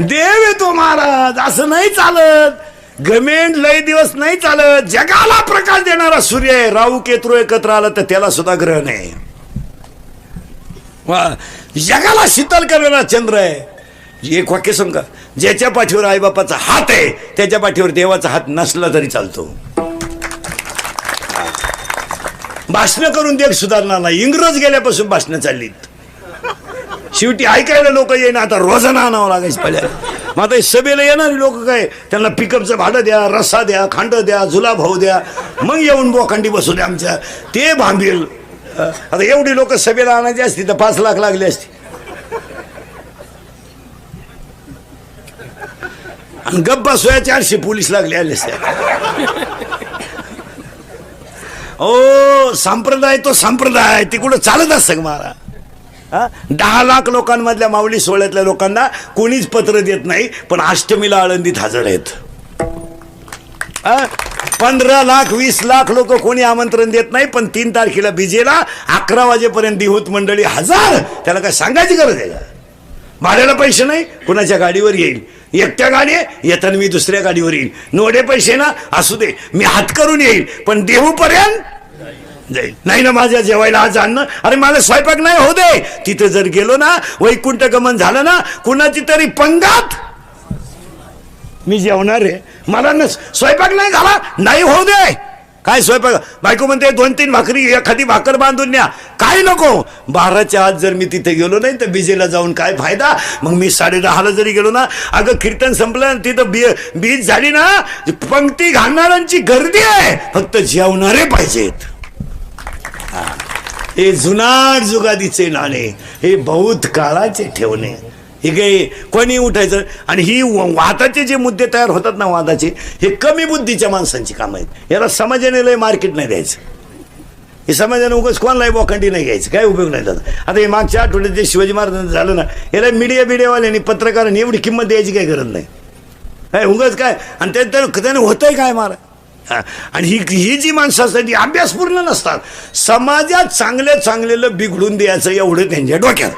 देव येतो महाराज असं नाही चालत. गमेंट लय दिवस नाही चालत. जगाला प्रकाश देणारा सूर्य आहे. राहू केतू एकत्र आला तर त्याला सुद्धा ग्रहण आहे वा, जगाला शीतल करणारा चंद्र आहे. एक वाक्य समजा ज्याच्या पाठीवर आईबापाचा हात आहे त्याच्या पाठीवर देवाचा हात नसला तरी चालतो. भाषण करून देख सुधारणार नाही. इंग्रज गेल्यापासून भाषणं चाललीत शेवटी ऐकायला लोक येईन. आता रोजाना आणावं लागायचं पहिले मग आता हे सभेला येणारी लोक काय? त्यांना पिकअपचं भाडं द्या रस्सा द्या खांड द्या जुला भाऊ द्या. मग येऊन बोखंडी बसू द्या आमच्या. ते भांबील. आता एवढी लोक सभेला आणायची असती तर पाच लाख लागली असती. आणि गप्पा सोया चारशे पोलीस लागले आले असते. ओ संप्रदाय तो संप्रदाय. ते कुठं चालत असतं मला दहा लाख लोकांमधल्या माऊली सोहळ्यातल्या लोकांना कोणीच पत्र देत नाही पण अष्टमीला आळंदीत हजर आहेत. हा? पंधरा लाख वीस लाख लोक कोणी आमंत्रण देत नाही पण तीन तारखेला बिजेला अकरा वाजेपर्यंत दिहूत मंडळी हजार. त्याला काय सांगायची गरज आहे का? भाड्याला पैसे नाही कुणाच्या गाडीवर येईल? एकट्या गाडी येताना मी दुसऱ्या गाडीवर येईल नोडे पैसे ना असू दे मी हात करून येईल पण देहूपर्यंत जाईल नाही ना माझ्या जेवायला आज आणणं अरे मला स्वयंपाक नाही हो दे. तिथं जर गेलो ना वैकुंठ गमन झालं ना कुणाची तरी पंगात मी जेवणार आहे. मला न स्वयंपाक नाही झाला नाही होऊ दे. काय स्वयंपाक? बायको म्हणते दोन तीन भाकरी एखादी भाकर बांधून न्या. काय नको? बाराच्या आत जर मी तिथे गेलो नाही तर बीजेला जाऊन काय फायदा? मग मी साडे दहाला जरी गेलो ना अगं कीर्तन संपलं तिथं बी बीज झाली ना पंक्ती घालणाऱ्यांची गर्दी आहे. फक्त जेवणारे पाहिजेत. हे जुनाट जुगादीचे नाणे हे बहुत काळाचे ठेवणे. हे काही कोणी उठायचं? आणि ही वादाचे जे मुद्दे तयार होतात ना वादाचे हे कमी बुद्धीच्या माणसांची कामं आहेत. याला समाजाने लय मार्केट नाही द्यायचं. हे समाजाने उगाच कोणालाही बोखंडी नाही घ्यायचं. काय उपयोग नाही त्याचा. आता हे मागच्या आठवड्यात जे शिवाजी महाराजांचं झालं ना याला मीडिया बिडियावाल्यांनी पत्रकारांनी एवढी किंमत द्यायची काही गरज नाही. काय उगाच काय? आणि त्यानं त्यानं होतंय काय मारा? आणि ही ही जी माणसं असतात ती अभ्यासपूर्ण नसतात समाजात चांगल्या चांगलेलं बिघडून द्यायचं एवढं त्यांच्या डोक्यात.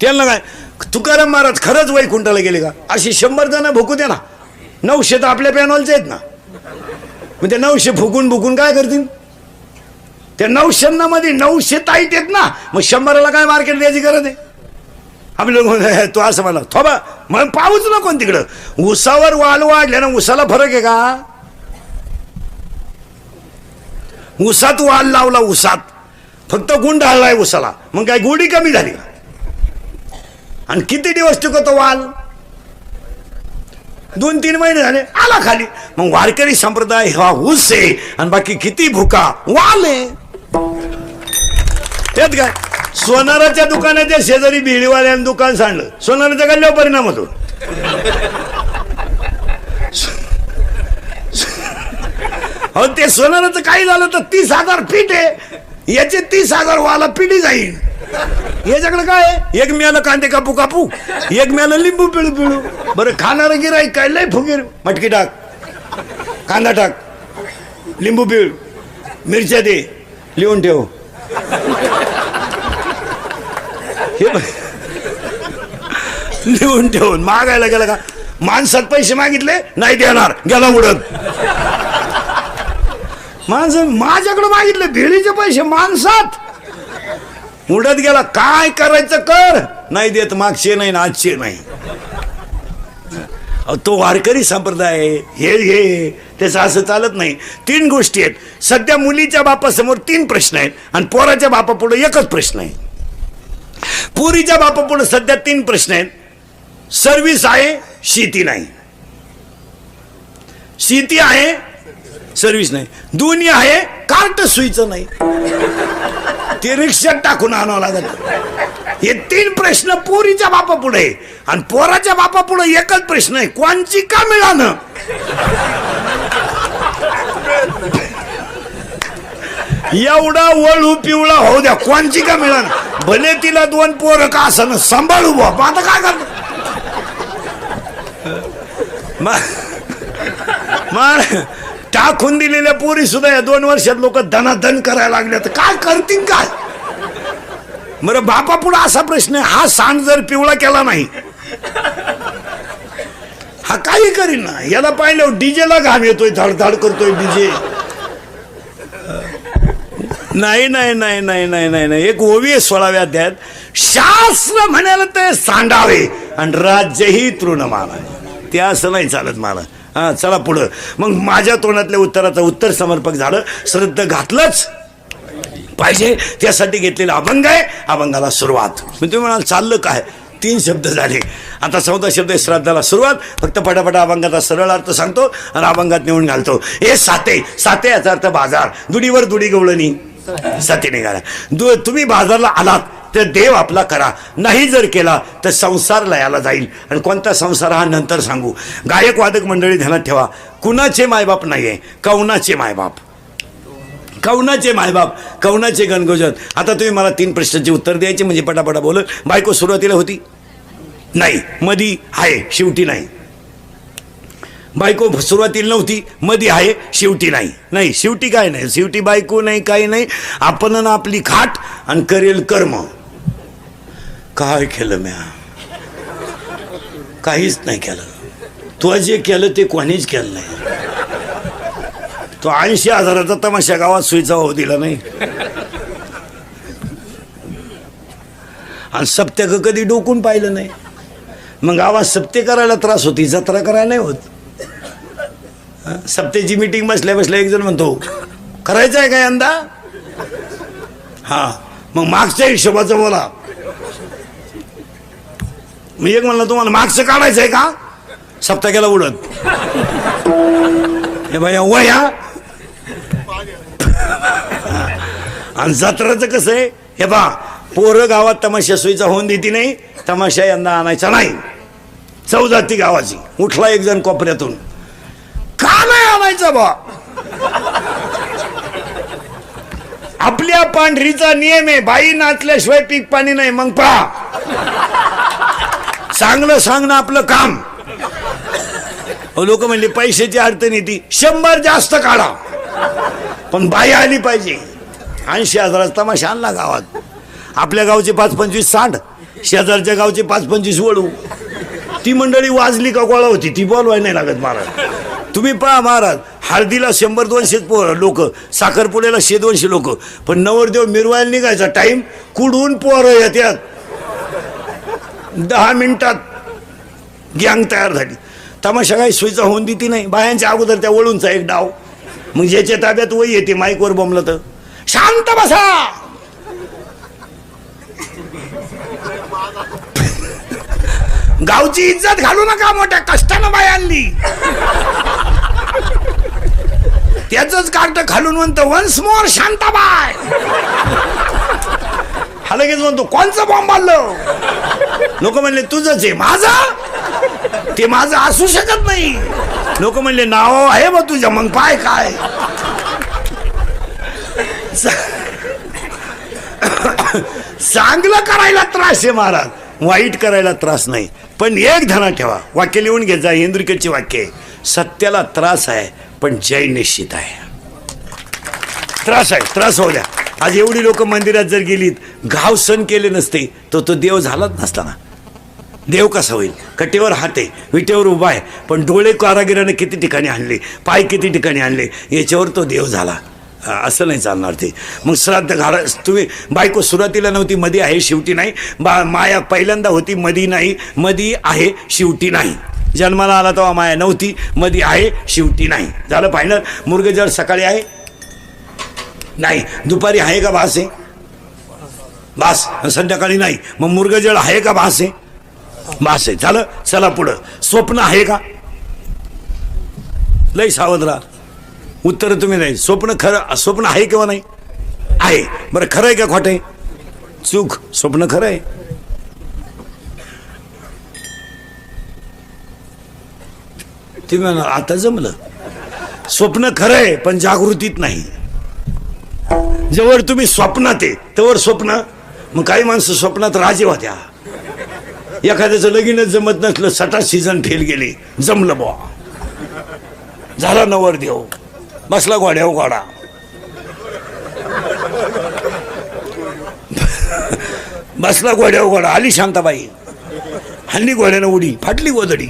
त्यांना काय तुकाराम महाराज खरंच वैकुंठाला गेले का? अशी शंभर जण भुकू दे ना. नऊशे तर आपल्या पॅनॉलचे आहेत ना. मग ते नऊशे फुकून फुकून काय करतील? त्या नऊशेंना मध्ये नऊशे ताईट आहेत ना. मग शंभराला काय मार्केट द्यायची गरज आहे? आम्ही लोक तू असं म्हणा थोबा मग पाहूच नको तिकडं. उसावर वाल वाढले ना उसाला फरक आहे का? उसात वाल लावला उसात. फक्त गुंड हल्लाय उसाला. मग काय गोडी कमी झाली आणि किती दिवस टिकतो वाल? दोन तीन महिने झाले आला खाली. मग वारकरी संप्रदाय हा ऊस आहे आणि बाकी किती भुका? वाल आहे. त्यात काय? सोनाराच्या दुकानाच्या शेजारी बिळीवाल्यानं दुकान सांडलं. सोनाराच्या गल्ल्यावर परिणाम होतो? अहो ते सोनाराचं काही झालं तर तीस हजार फीट आहे. याचे तीस हजार वाला पिढी जाईल याच्याकडे काय आहे? एक मेलं कांदे कापू कापू. एक मेलं लिंबू पिळू पिळू. बरं खाणारं गिराय काय? लय फुगीर. मटकी टाक. कांदा टाक. लिंबू पिळ. मिरच्या दे. लिहून ठेव. हे बघ. लिहून ठेवून मागायला गेला का? माणसात पैसे मागितले नाही देणार. गेला उडत. माणसं माझ्याकडे मागितले भेळीचे पैसे माणसात. उडत गेला काय करायचं कर? नाही देत मागचे नाही ना आजचे नाही. अहो, तो वारकरी संप्रदाय हे हे. त्याचं असं चालत नाही. तीन गोष्टी आहेत. सध्या मुलीच्या बापासमोर तीन प्रश्न आहेत आणि पोराच्या बापापुढे एकच प्रश्न आहे. पुरीच्या बापापुढे सध्या तीन प्रश्न आहेत. सर्विस आहे शेती नाही. शेती आहे सर्विस नाही. दोन्ही आहे कार्ट सुईचं नाही. ते रिक्षात टाकून आणावं लागत हे तीन प्रश्न पोरीच्या बापा पुढे आणि पोराच्या बापा पुढे एकच प्रश्न आहे. कोणची का मिळालं? एवढा वळू पिवळा होऊ द्या. कोणची का मिळालं? भले तिला दोन पोरं का असं सांभाळू बाप आता काय करतो टाकून दिलेल्या पोरी सुद्धा या दोन वर्षात लोक धनाधन करायला लागले तर काय करतील काय? बरं बापा पुढे असा प्रश्न आहे हा सांड जर पिवळा केला नाही हा काही करीन ना. याला पाहिलं डीजेला घाम येतोय धडधड करतोय डीजे. नाही नाही नाही नाही नाही नाही नाही. एक ओवी आहे सोळाव्या अध्यायात. शास्त्र म्हणाल ते सांडावे आणि राज्यही तृणमानावे ते असं नाही चालत मला. हा चला पुढं. मग माझ्या तोंडातल्या उत्तराचं उत्तर समर्पक झालं. श्रद्ध घातलंच. पाहिजे. त्यासाठी घेतलेला अभंग आहे. अभंगाला सुरुवात. मी तुम्ही म्हणाल चाललं काय? तीन शब्द झाले. आता चौदा शब्द श्राद्धाला सुरुवात. फक्त पटापटा अभंगाचा सरळ अर्थ सांगतो आणि अभंगात नेऊन घालतो. हे साते. साते याचा अर्थ बाजार. दुडीवर दुडी गवळणी. सतीने निघाला दु तुम्ही बाजारला आलात तर देव आपला करा. नाही जर केला तर संसार लयाला जाईल. आणि कोणता संसार हा नंतर सांगू. गायक वादक मंडळी ध्यानात ठेवा. कुणाचे मायबाप नाही आहे कौनाचे मायबाप. कौनाचे मायबाप कौनाचे गणगोजन. आता तुम्ही मला तीन प्रश्नांची उत्तर द्यायचे म्हणजे पटापटा बोल बायको सुरुवातीला होती? नाही. मधी आहे शेवटी नाही. बायको सुरुवातीला नव्हती मधी आहे शेवटी नाही. नाही शेवटी काय नाही? शेवटी बायको नाही काही नाही. आपण ना आपली खाट आणि करेल कर्म. काय केलं म्या? काहीच नाही केलं. तू जे केलं ते कोणीच केलं नाही. तो ऐंशी हजाराचा तमाशा गावात सुईचा हो दिला नाही. आणि सप्त्याक कधी डोकून पाहिलं नाही. मग गावात सप्ते करायला त्रास होती जत्रा करायला नाही होत. सप्तेची मीटिंग बसल्या बसल्या एक जण म्हणतो करायचं आहे का यंदा? हा. मग मागच्या हिशोबाचं बोला. मी एक म्हणलं तुम्हाला मागचं काढायचं आहे का? सप्ता केला उडत. हे बाया वया आणि जत्राचं कसं आहे? हे बा पोरं गावात तमाशा सोयीचा होऊन देती नाही तमाशा यंदा आणायचा नाही. चौजाती गावाची. उठला एक जण कोपऱ्यातून. नाही आणायचा बा. आपल्या पांढरीचा नियम आहे बाई नाचल्याशिवाय पीक पाणी नाही मग पहा. चांगलं सांगणं आपलं काम. लोक म्हणले पैशाची अडचण येते. शंभर जास्त काढा. पण बाई आली पाहिजे. ऐंशी हजाराचा तमाशा आणला गावात. आपल्या गावचे पाच पंचवीस साठ शेजारच्या गावचे पाच पंचवीस वळू. ती मंडळी वाजली का गोळा होती? ती बोलवाय नाही लागत महाराज. तुम्ही पहा महाराज हळदीला शंभर दोनशे लोक साखरपुड्याला शे दोनशे लोक. पण नवरदेव मिरवायला निघायचा टाइम कुडून पोरं येत्यात? दहा मिनिटात गँग तयार झाली. तमाशा काही सोयीचा होऊन देती नाही. बायांच्या अगोदर त्या वळूनचा एक डाव. मग ज्याच्या ताब्यात वय येते माईकवर बमलं तर शांत बसा! गावची इज्जत घालू नका मोठ्या कष्टानं बाय आणली. त्याच कार्ट घालून म्हणतो वन्स मोर शांताबाय हा लगेच म्हणतो कोणचं बॉम्ब आणलं? लोक म्हणले तुझंच आहे माझं. ते माझं असू शकत नाही. लोक म्हणले नाव आहे बा तुझ्या मग पाय काय? चांगलं करायला त्रास आहे महाराज. वाईट करायला त्रास नाही. पण एक धना ठेवा. वाक्य लिहून घे जा इंद्रिकेचे वाक्य सत्याला त्रास आहे पण जय निश्चित आहे. त्रास आहे त्रास होऊ द्या. आज एवढी लोक मंदिरात जर गेलीत घाव सण केले नसते तर तो देव झालाच नसताना देव कसा होईल? कटेवर हाते विटेवर उभा आहे. पण डोळे कारागिराने किती ठिकाणी आणले? पाय किती ठिकाणी आणले? याच्यावर तो देव झाला. असं नाही चालणार ते. मग श्राद्ध घाला तुम्ही बायको सुरुवातीला नव्हती मध्ये आहे शेवटी नाही. बा माया पहिल्यांदा होती मधी नाही. मधी आहे शेवटी नाही. जन्माला आला तेव्हा माया नव्हती मधी आहे शेवटी नाही. झालं फायनल मुर्गजळ सकाळी आहे? नाही. दुपारी आहे का भास? आहे भास संध्याकाळी नाही. मग मुर्गजळ आहे का भास? आहे भास. आहे झालं? चला पुढं. स्वप्न आहे का? लई सावध राहा. उत्तर तुम्ही नाही. स्वप्न खरं स्वप्न आहे किंवा नाही? आहे. बरं खरं आहे का खोटं आहे? चूक. स्वप्न खरं आहे. तुम्ही म्हणा आता जमलं. स्वप्न खरं आहे पण जागृतीत नाही. जवळ तुम्ही स्वप्नात आहे तवर स्वप्न मग काही माणसं स्वप्नात राजे होत्या. एखाद्याचं लगीनच जमत नसलं सटा सीझन फेल गेले. जमलं बुवा. झाला नवर देव बसला घोड्या घोडा बसला घोड्या घोडा आली शांताबाई. हल्ली घोड्यानं उडी. फाटली गोदडी.